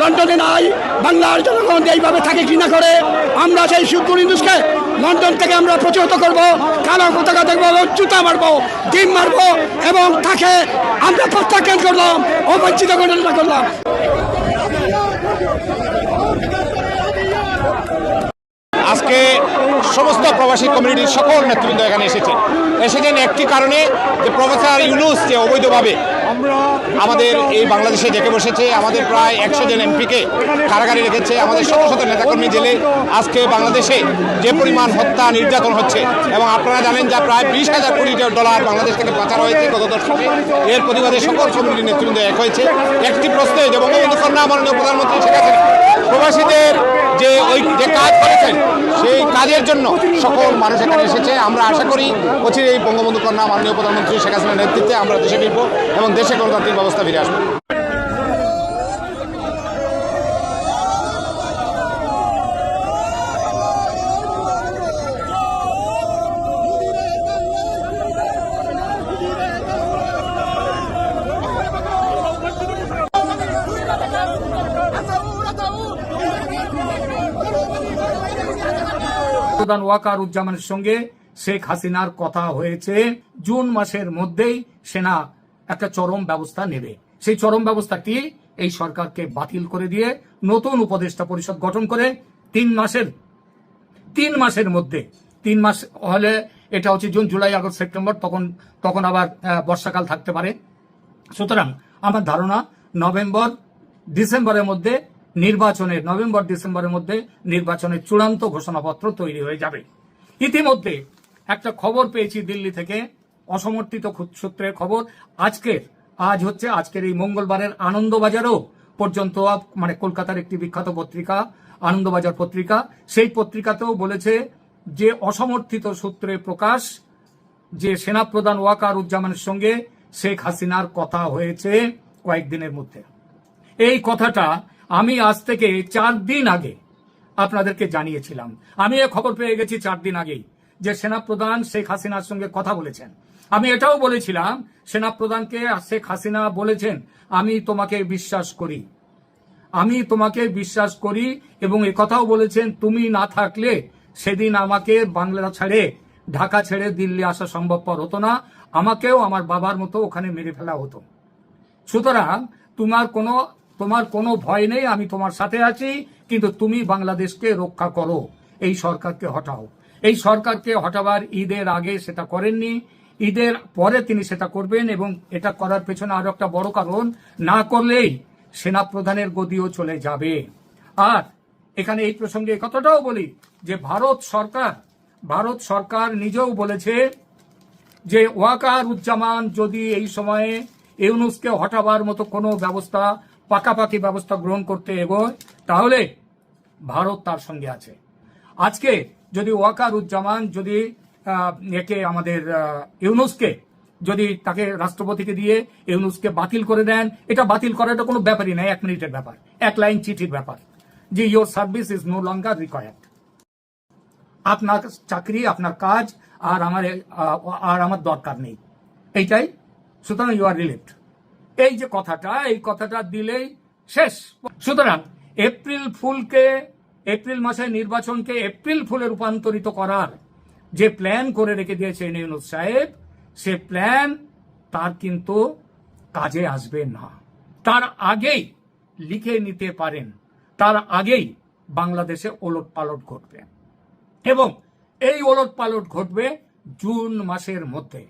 লন্ডনে নাই, বাংলার জনগণ এইভাবে থাকে ঘৃণা করে, আমরা সেই শিবপুর হিন্দুসকে লন্ডন থেকে আমরা প্রতিহত করব, কালো পতাকা দেখব, জুতা মারবো, ডিম মারবো, এবং তাকে আমরা প্রত্যাখ্যান করলাম অবঞ্চিত ঘটনা করলাম আজকে সমস্ত প্রবাসী কমিউনিটির সকল নেতৃবৃন্দ এখানে এসেছে। এসেছেন একটি কারণে যে প্রফেসর ইউনুস যে অবৈধভাবে আমাদের এই বাংলাদেশে ডেকে বসেছে, আমাদের প্রায় একশো জন এমপিকে কারাগারে রেখেছে, আমাদের শত শত নেতাকর্মী জেলে আজকে বাংলাদেশে যে পরিমাণ হত্যা নির্যাতন হচ্ছে এবং আপনারা জানেন যা প্রায় বিশ হাজার কোটি ডলার বাংলাদেশ থেকে পাচার হয়েছে গত দশকে এর প্রতিবাদে সকল কমিউনিটির নেতৃবৃন্দ এক হয়েছে। একটি প্রশ্নে যে বঙ্গবন্ধু কন্যা মাননীয় প্রধানমন্ত্রী শেখ হাসিনা, প্রবাসীদের যে ওই যে কাজ করেছেন, সেই কাজের জন্য সকল মানুষ এখানে এসেছে। আমরা আশা করি অচির এই বঙ্গবন্ধু কন্যা মাননীয় প্রধানমন্ত্রী শেখ হাসিনার নেতৃত্বে আমরা দেশে ফিরব এবং দেশে গণতান্ত্রিক ব্যবস্থা ফিরে আসব। প্রধান ওয়াকার উজ্জামানের সঙ্গে শেখ হাসিনার কথা হয়েছে। জুন মাসের মধ্যেই সেনা একটা চরম ব্যবস্থা নেবে। সেই চরম ব্যবস্থাটি এই সরকারকে বাতিল করে দিয়ে নতুন উপদেষ্টা পরিষদ গঠন করে তিন মাসের তিন মাসের মধ্যে, তিন মাস হলে এটা হচ্ছে জুন, জুলাই, আগস্ট, সেপ্টেম্বর, তখন তখন আবার বর্ষাকাল থাকতে পারে। সুতরাং আমার ধারণা নভেম্বর, ডিসেম্বরের মধ্যে নির্বাচনের নভেম্বর, ডিসেম্বরের মধ্যে নির্বাচনের চূড়ান্ত ঘোষণাপত্র তৈরি হয়ে যাবে। ইতিমধ্যে একটা খবর পেয়েছি দিল্লি থেকে, অসমর্থিত সূত্রের খবর। আজকের, আজ হচ্ছে, আজকের এই মঙ্গলবারের আনন্দবাজারও পর্যন্ত মানে কলকাতার একটি বিখ্যাত পত্রিকা, আনন্দবাজার পত্রিকা, সেই পত্রিকাতেও বলেছে যে অসমর্থিত সূত্রে প্রকাশ যে সেনাপ্রধান ওয়াকার উজ্জামানের সঙ্গে শেখ হাসিনার কথা হয়েছে কয়েকদিনের মধ্যে। এই কথাটা আমি আজ থেকে চার দিন আগে আপনাদেরকে জানিয়েছিলাম। আমি এ খবর পেয়ে গেছি চার দিন আগেই যে সেনাপ্রধান শেখ হাসিনার সঙ্গে কথা বলেছেন। আমি এটাও বলেছিলাম, সেনাপ্রধানকে শেখ হাসিনা বলেছেন, আমি তোমাকে বিশ্বাস করি। আমি তোমাকে বিশ্বাস করি এবং কথাও বলেছেন, তুমি না থাকলে সেদিন আমাকে বাংলা ছেড়ে, ঢাকা ছেড়ে দিল্লি আসা সম্ভবপর হতো না। আমাকেও আমার বাবার মতো ওখানে মেরে ফেলা হতো। সুতরাং তোমার কোনো তোমার কোনো ভয় নেই, আমি তোমার সাথে আছি, কিন্তু তুমি বাংলাদেশকে রক্ষা করো। এই সরকারকে হটাও। এই সরকারকে হটাবার ঈদের আগে সেটা করেননি। ঈদের পরে তিনি সেটা করবেন এবং এটা করার পেছনে আরও একটা বড় কারণ, না করলেই সেনাপ্রধানের গদিও চলে যাবে। আর এখানে এই প্রসঙ্গে কথাটাও বলি যে ভারত সরকার ভারত সরকার নিজেও বলেছে যে ওয়াকার উজ্জামান যদি এই সময়ে ইউনুসকে হটাবার মতো কোনো ব্যবস্থা পাকাপাকি ব্যবস্থা গ্রহণ করতে এগোয়, তাহলে ভারত তার সঙ্গে আছে। আজকে যদি ওয়াকার উজ্জামান যদি একে আমাদের ইউনুসকে যদি তাকে রাষ্ট্রপতিকে দিয়ে ইউনুসকে বাতিল করে দেন, এটা বাতিল করাটা কোনো ব্যাপারই নয় এক মিনিটের ব্যাপার, এক লাইন চিঠির ব্যাপার, যে your service is no longer required আপনার চাকরি, আপনার কাজ আর আমার আর আমার দরকার নেই। এইটাই, সুতরাং ইউ আর রিলিভড এই যে কথাটা, এই কথাটা দিলেই শেষ। সুতরাং এপ্রিল ফুলকে, এপ্রিল মাসে নির্বাচনকে এপ্রিল ফুলে রূপান্তরিত করার যে প্ল্যান করে রেখে দিয়েছেন ইউনুস সাহেব, সে প্ল্যান তার কিন্তু কাজে আসবে না। তার আগেই লিখে নিতে পারেন, তার আগেই বাংলাদেশে ওলট পালট ঘটবে। এবং এই ওলট পালট ঘটবে জুন মাসের মধ্যে।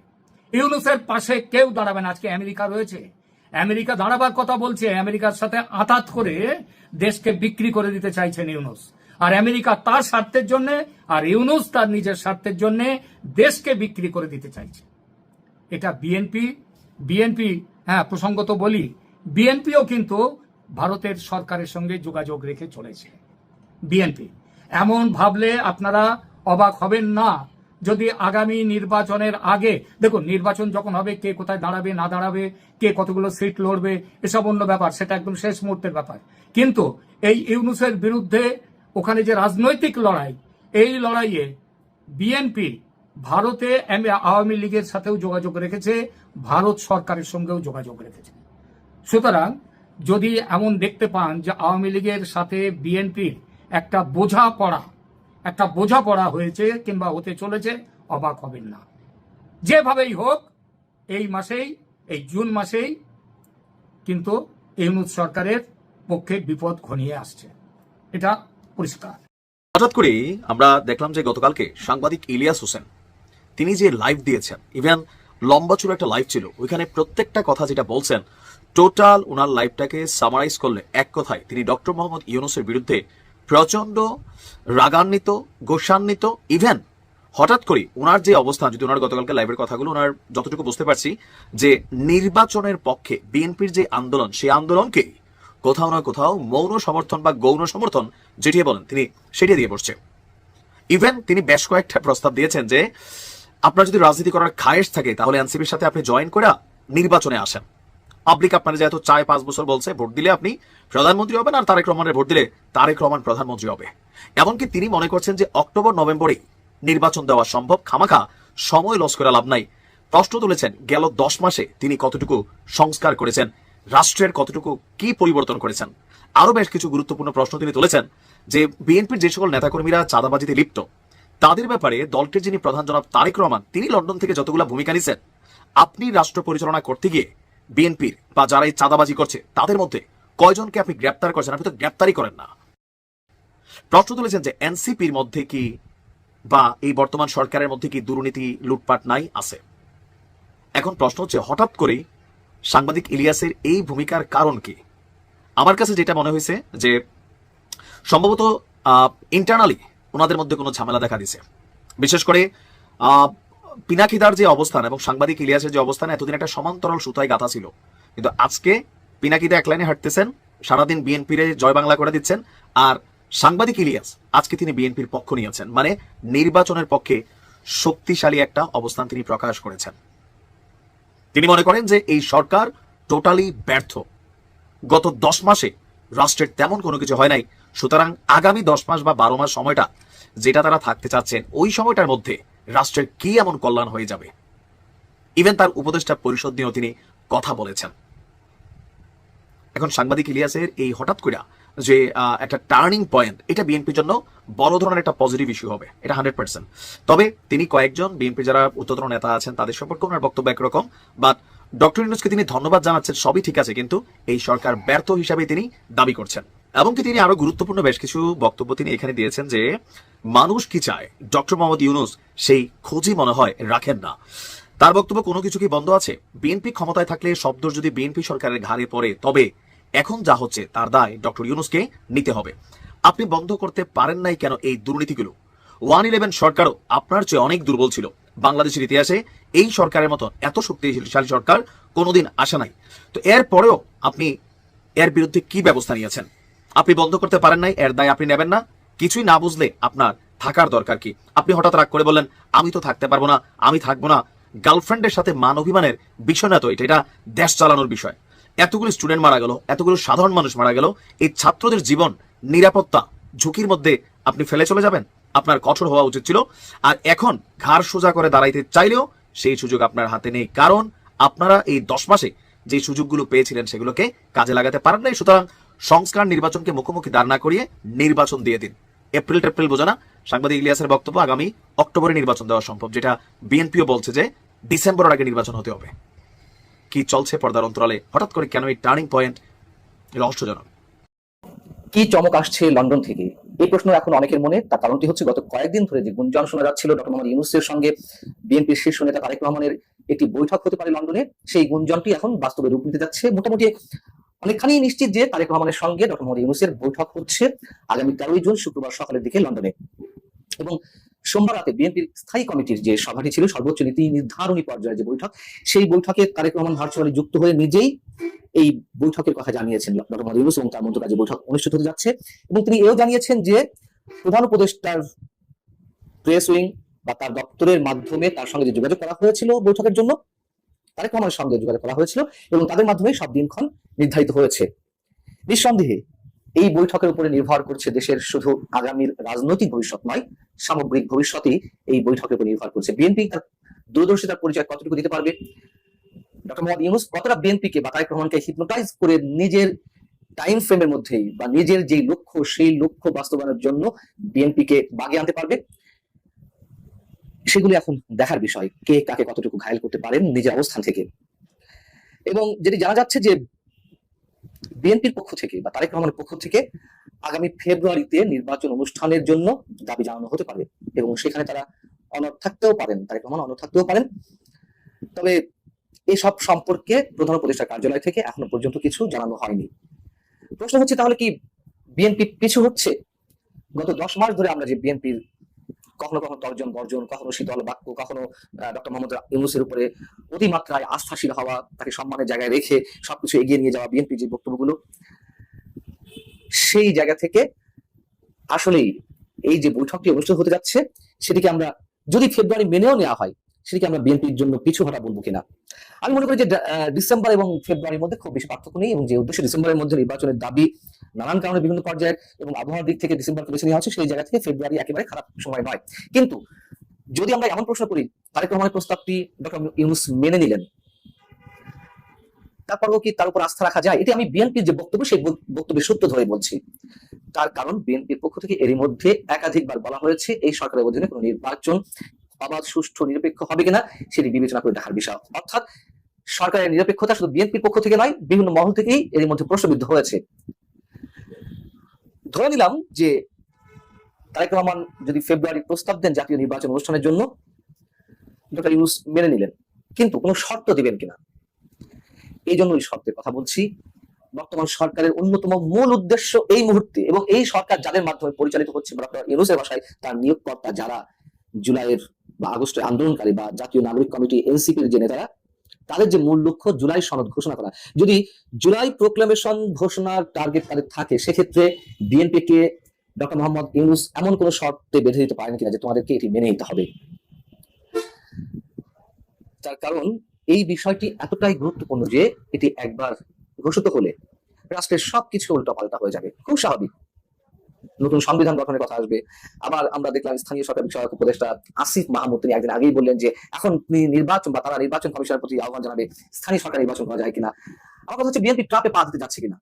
ইউনুসের পাশে কেউ দাঁড়াবে না, আজকে আমেরিকা রয়েছে। আমেরিকা দাঁড়াবার কথা বলছে, আমেরিকার সাথে আতাত করে দেশকে বিক্রি করে দিতে চাইছেন ইউনুস। আর আমেরিকা তার স্বার্থের জন্য আর ইউনুস তার নিজের স্বার্থের জন্য দেশকে বিক্রি করে দিতে চাইছে। এটা বিএনপি বিএনপি হ্যাঁ প্রসঙ্গত বলি, বিএনপিও কিন্তু ভারতের সরকারের সঙ্গে যোগাযোগ রেখে চলেছে। বিএনপি, এমন ভাবলে আপনারা অবাক হবেন না যদি আগামী নির্বাচনের আগে, দেখুন, নির্বাচন যখন হবে, কে কোথায় দাঁড়াবে, না দাঁড়াবে, কে কতগুলো সিট লড়বে, এসব অন্য ব্যাপার, সেটা একদম শেষ মুহূর্তের ব্যাপার। কিন্তু এই ইউনুসের বিরুদ্ধে ওখানে যে রাজনৈতিক লড়াই, এই লড়াইয়ে বিএনপি ভারতে আওয়ামী লীগের সাথেও যোগাযোগ রেখেছে, ভারত সরকারের সঙ্গেও যোগাযোগ রেখেছে। সুতরাং যদি এমন দেখতে পান যে আওয়ামী লীগের সাথে বিএনপির একটা বোঝা পড়া একটা বোঝা পড়া হয়েছে কিংবা হতে চলেছে, অবাক হবেন না। যেভাবেই হোক, এই মাসেই, এই জুন মাসেই কিন্তু ইউনুস সরকারের পক্ষে বিপদ ঘনিয়ে আসছে। এটা পরিষ্কার। হঠাৎ করেই আমরা দেখলাম যে গতকালকে সাংবাদিক ইলিয়াস হোসেন, তিনি যে লাইভ দিয়েছেন, ইভেন লম্বা চূড়া একটা লাইভ ছিল, ওইখানে প্রত্যেকটা কথা যেটা বলছেন, টোটাল ওনার লাইভটাকে সামারাইজ করলে এক কথায় তিনি ডক্টর মোহাম্মদ ইউনুসের বিরুদ্ধে প্রচণ্ড রাগান্বিত, গোসান্বিত ইভেন হঠাৎ করে ওনার যে অবস্থান, যদি ওনার গতকালকে লাইভের কথাগুলো ওনার যতটুকু বুঝতে পারছি, যে নির্বাচনের পক্ষে বিএনপির যে আন্দোলন, সেই আন্দোলনকে কোথাও না কোথাও মৌন সমর্থন বা গৌণ সমর্থন যেটিয়ে বলেন, তিনি সেটি দিয়ে বসছে। ইভেন তিনি বেশ কয়েকটা প্রস্তাব দিয়েছেন যে, আপনার যদি রাজনীতি করার খায়েশ থাকে, তাহলে এনসিপির সাথে আপনি জয়েন করে নির্বাচনে আসেন। পাবলিক আপনার যেহেতু চায় পাঁচ বছর বলছে, ভোট দিলে আপনি প্রধানমন্ত্রী হবেন আর তারেক রহমানের ভোট দিলে তারেক রহমান প্রধানমন্ত্রী হবে। এমনকি তিনি মনে করছেন যে অক্টোবর নভেম্বরে নির্বাচন দেওয়া সম্ভব। খামাখা, সময় লস করে লাভ নাই। প্রশ্ন তুলেছেন, গেল দশ মাসে তিনি কতটুকু সংস্কার করেছেন? রাষ্ট্রের কতটুকু কি পরিবর্তন করেছেন? আরও বেশ কিছু গুরুত্বপূর্ণ প্রশ্ন তিনি তুলেছেন যে বিএনপির যে সকল নেতাকর্মীরা চাঁদাবাজিতে লিপ্ত, তাদের ব্যাপারে দলটির যিনি প্রধান জনাব তারেক রহমান, তিনি লন্ডন থেকে যতগুলো ভূমিকা নিছেন, আপনি রাষ্ট্র পরিচালনা করতে গিয়ে বিএনপির বা যারা এই চাঁদাবাজি করছে, তাদের মধ্যে কয়জনকে আপনি গ্রেপ্তার করছেন? আপনি তো গ্রেপ্তারই করেন না। প্রশ্ন তুলেছেন যে এনসিপির মধ্যে কি বা এই বর্তমান সরকারের মধ্যে কি দুর্নীতি, লুটপাট নাই, আছে? এখন প্রশ্ন হচ্ছে, হঠাৎ করেই সাংবাদিক ইলিয়াসের এই ভূমিকার কারণ কি? আমার কাছে যেটা মনে হয়েছে যে সম্ভবত ইন্টারনালি ওনাদের মধ্যে কোনো ঝামেলা দেখা দিছে বিশেষ করে পিনাকিদার যে অবস্থান এবং সাংবাদিক ইলিয়াসের যে অবস্থান, এতদিন একটা সমান্তরাল সুতায় গাথা ছিল। কিন্তু আজকে পিনাকিদা এক লাইনে হাঁটতেছেন, সারাদিন বিএনপির জয় বাংলা করে দিচ্ছেন, আর সাংবাদিক ইলিয়াস আজকে তিনি বিএনপির পক্ষ নিয়েছেন মানে নির্বাচনের পক্ষে শক্তিশালী একটা অবস্থান তিনি প্রকাশ করেছেন। তিনি মনে করেন যে এই সরকার টোটালি ব্যর্থ। গত দশ মাসে রাষ্ট্রের তেমন কোনো কিছু হয় নাই। সুতরাং আগামী দশ মাস বা বারো মাস সময়টা যেটা তারা থাকতে চাচ্ছেন, ওই সময়টার মধ্যে রাষ্ট্রের কি এমন কল্যাণ হয়ে যাবে? ইভেন তার উপদেষ্টা পরিষদ নিয়েও তিনি কথা বলেছেন। এখন সাংবাদিক ইলিয়াসের এই হঠাৎ করে যে একটা টার্নিং পয়েন্ট এটা বিএনপির জন্য বড় ধরনের একটা পজিটিভ ইস্যু হবে, এটা হান্ড্রেড পার্সেন্ট তবে তিনি কয়েকজন বিএনপি যারা উচ্চতর নেতা আছেন, তাদের সম্পর্কে ওনার বক্তব্য একরকম বাট ডক্টর ইউনুসকে তিনি ধন্যবাদ জানাচ্ছেন, সবই ঠিক আছে, কিন্তু এই সরকার ব্যর্থ হিসাবে তিনি দাবি করছেন। এমনকি তিনি আরও গুরুত্বপূর্ণ বেশ কিছু বক্তব্য তিনি এখানে দিয়েছেন যে মানুষ কি চায়? ডক্টর মোহাম্মদ ইউনুস সেই খোঁজই মনে হয় রাখেন না। তার বক্তব্য কোনো কিছু কি বন্ধ আছে? বিএনপি ক্ষমতায় থাকলে শব্দ যদি বিএনপি সরকারের ঘাড়ে পড়ে, তবে এখন যা হচ্ছে তার দায় ডক্টর ইউনুসকে নিতে হবে। আপনি বন্ধ করতে পারেন নাই কেন এই দুর্নীতিগুলো? ওয়ান ইলেভেন সরকারও আপনার চেয়ে অনেক দুর্বল ছিল। বাংলাদেশের ইতিহাসে এই সরকারের মতো এত শক্তিশালী সরকার কোনোদিন আসে নাই। তো এর পরেও আপনি এর বিরুদ্ধে কি ব্যবস্থা নিয়েছেন? আপনি বন্ধ করতে পারেন নাই, এর দায় আপনি নেবেন না। কিছুই না বুঝলে আপনার থাকার দরকার কি? আপনি হঠাৎ রাগ করে বললেন, আমি তো থাকতে পারব না, আমি থাকব না। গার্লফ্রেন্ডের সাথে মান অভিমানের বিষয় না তো এটা এটা দেশ চালানোর বিষয়। এতগুলো স্টুডেন্ট মারা গেল, এতগুলো সাধারণ মানুষ মারা গেল, এই ছাত্রদের জীবন, নিরাপত্তা, ঝুঁকির মধ্যে আপনি ফেলে চলে যাবেন? আপনার কঠোর হওয়া উচিত ছিল। আর এখন ঘাড় সোজা করে দাঁড়াইতে চাইলেও সেই সুযোগ আপনার হাতে নেই, কারণ আপনারা এই দশ মাসে যে সুযোগগুলো পেয়েছিলেন সেগুলোকে কাজে লাগাতে পারেন নাই। সুতরাং সংস্কার নির্বাচনকে মুখোমুখি দাঁড় না করিয়ে নির্বাচন দিয়ে দিন। এপ্রিল টেপ্রিল বোঝা না। সাংবাদিক ইলিয়াসের বক্তব্য আগামী অক্টোবরে নির্বাচন দেওয়া সম্ভব, যেটা বিএনপিও বলছে যে ডিসেম্বরের আগে নির্বাচন হতে হবে। কি চলছে পর্দার অন্তরালে? হঠাৎ করে কেন এই টার্নিং পয়েন্ট? রহস্যজনক। কি চমক আসছে লন্ডন থেকে? এই প্রশ্ন এখন অনেকের মনে, তার কারণটি হচ্ছে গত কয়েকদিন ধরে যে গুঞ্জন শোনা যাচ্ছিল ডক্টর মোহাম্মদ ইউনুসের সঙ্গে। বিএনপির শীর্ষ নেতা তারেক রহমানের একটি বৈঠক হতে পারে লন্ডনে। সেই গুঞ্জনটি এখন বাস্তবে রূপ নিতে যাচ্ছে। মোটামুটি অনেকখানি নিশ্চিত যে তারেক রহমানের সঙ্গে ডক্টর মোহাম্মদ ইউনুসের বৈঠক হচ্ছে আগামী তেরোই জুন, শুক্রবার সকালের দিকে লন্ডনে। এবং সোমবার রাতে বিএনপির স্থায়ী কমিটির যে সভাটি ছিল, সর্বোচ্চ নীতি নির্ধারণী পর্যায়ের যে বৈঠক, সেই বৈঠকে তারেক রহমান ভার্চুয়ালি যুক্ত হয়ে নিজেই এই বৈঠকের কথা জানিয়েছেন ডক্টর মোহাম্মদ ইউনুস এবং তার মন্ত্রী বৈঠক অনুষ্ঠিত হতে যাচ্ছে। এবং তিনি এও জানিয়েছেন যে প্রধান উপদেষ্টার প্রেস উইং বা তার দপ্তরের মাধ্যমে তার সঙ্গে যে যোগাযোগ করা হয়েছিল বৈঠকের জন্য তারেক রহমানের সঙ্গে যোগাযোগ করা হয়েছিল এবং তাদের মাধ্যমে সব দিনক্ষণ নির্ধারিত হয়েছে। নিঃসন্দেহে, এই বৈঠকের উপরে নির্ভর করছে দেশের শুধু আগামীর রাজনৈতিক ভবিষ্যৎ নয়, সামগ্রিক ভবিষ্যতই এই বৈঠকের উপর নির্ভর করছে। বিএনপি তার দূরদর্শিতার পরিচয় কতটুকু দিতে পারবে? ডক্টর মোহাম্মদ ইউনুস কতটা বিএনপিকে বা তারেক রহমানকে হিপনোটাইজ করে নিজের টাইম ফ্রেমের মধ্যেই বা নিজের যে লক্ষ্য, সেই লক্ষ্য বাস্তবায়নের জন্য বিএনপিকে বাগে আনতে পারবে? সেগুলি এখন দেখার বিষয়, কে কাকে কতটুকু ঘায়ল করতে পারেন নিজের অবস্থান থেকে। এবং যেটি জানা যাচ্ছে যে বিএনপির পক্ষ থেকে বা তারেক রহমানের পক্ষ থেকে আগামী ফেব্রুয়ারিতে নির্বাচন অনুষ্ঠানের জন্য দাবি জানানো হতে পারে এবং সেখানে তারা অনর থাকতেও পারেন, তারেক রহমান অনর থাকতেও পারেন। তবে এসব সম্পর্কে প্রধান উপদেষ্টা কার্যালয় থেকে এখনও পর্যন্ত কিছু জানানো হয়নি। প্রশ্ন হচ্ছে তাহলে কি বিএনপি পিছু হচ্ছে? গত দশ মাস ধরে আমরা যে বিএনপির কখনো কখনো তর্জন বর্জন কখনো শীতল বাক্য, কখনো ডক্টর মোহাম্মদ ইউনুসের উপরে অতিমাত্রায় আস্থাশীল হওয়া, তাকে সম্মানের জায়গায় রেখে সবকিছু এগিয়ে নিয়ে যাওয়া বিএনপি যে বক্তব্যগুলো, সেই জায়গা থেকে আসলেই এই যে বৈঠকটি অনুষ্ঠিত হতে যাচ্ছে, সেটিকে আমরা যদি ফেব্রুয়ারি মেনেও নেওয়া হয় সেটিকে আমরা বিএনপির জন্য পিছু হটা বলব কিনা? আমি মনে করি যে ডিসেম্বর এবং ফেব্রুয়ারির মধ্যে খুব বেশি পার্থক্য নেই এবং যে উদ্দেশ্যে ডিসেম্বরের মধ্যে নির্বাচনের দাবি নানান কারণে বিভিন্ন পর্যায়ের এবং আবহাওয়ার দিক থেকে ডিসেম্বরকে বেছে নেওয়া হচ্ছে, সেই জায়গা থেকে ফেব্রুয়ারি একেবারে খারাপ সময় নয়। কিন্তু যদি আমরা এমন প্রশ্ন করি, তারেক রহমানের প্রস্তাবটি ডক্টর ইউনুস মেনে নিলেন তারপরেও কি তার উপর আস্থা রাখা যায়? এটি আমি বিএনপির যে বক্তব্য, সেই বক- বক্তব্যের সূত্র ধরে বলছি। তার কারণ বিএনপির পক্ষ থেকে এরই মধ্যে একাধিকবার বলা হয়েছে, এই সরকারের অধীনে কোনো নির্বাচন অবাধ সুষ্ঠু, নিরপেক্ষ হবে কিনা সেটি বিবেচনা করে দেখার বিষয়। অর্থাৎ সরকারের নিরপেক্ষতা শুধু বিএনপির পক্ষ থেকে নয়, বিভিন্ন মহল থেকেই এর মধ্যে প্রশ্নবিদ্ধ হয়েছে। ধরে নিলাম যে তারেক রহমান যদি ফেব্রুয়ারি প্রস্তাব দেন জাতীয় নির্বাচন অনুষ্ঠানের জন্য, ডক্টর ইউনুস মেনে নিলেন। কিন্তু কোনো শর্ত দিবেন কিনা? এই জন্য ওই শর্তের কথা বলছি। বর্তমান সরকারের অন্যতম মূল উদ্দেশ্য এই মুহূর্তে এবং এই সরকার যাদের মাধ্যমে পরিচালিত হচ্ছে ডক্টর ইউনুসের ভাষায় তার নিয়োগকর্তা যারা জুলাইয়ের বা আগস্টের আন্দোলনকারী বা জাতীয় নাগরিক কমিটি এনসিপির যে নেতারা, তাদের যে মূল লক্ষ্য জুলাই সনদ ঘোষণা করা। যদি জুলাই প্রোক্লামেশন ঘোষণার টার্গেট তাদের থাকে, সেক্ষেত্রে বিএনপি কে ডক্টর মোহাম্মদ ইউনুস এমন কোন শর্তে বেঁধে দিতে পারেন কিনা যে তোমাদেরকে এটি মেনে নিতে হবে? তার কারণ, এই বিষয়টি এতটাই গুরুত্বপূর্ণ যে এটি একবার ঘোষিত হলে রাষ্ট্রের সবকিছু উল্টাপাল্টা হয়ে যাবে। খুব স্বাভাবিক। নতুন সংবিধান গঠনের কথা আসবে। আবার আমরা দেখলাম স্থানীয় সরকার বিষয়ক উপদেষ্টা আসিফ মাহমুদ, তিনি একদিন আগেই বললেন যে, এখন নির্বাচন বা তারা নির্বাচন কমিশনের প্রতি আহ্বান জানাবে, স্থানীয় সরকার নির্বাচন করা যায় কিনা? আমার কথা হচ্ছে, বিএনপি ট্রাপে পা দিতে যাচ্ছে কিনা?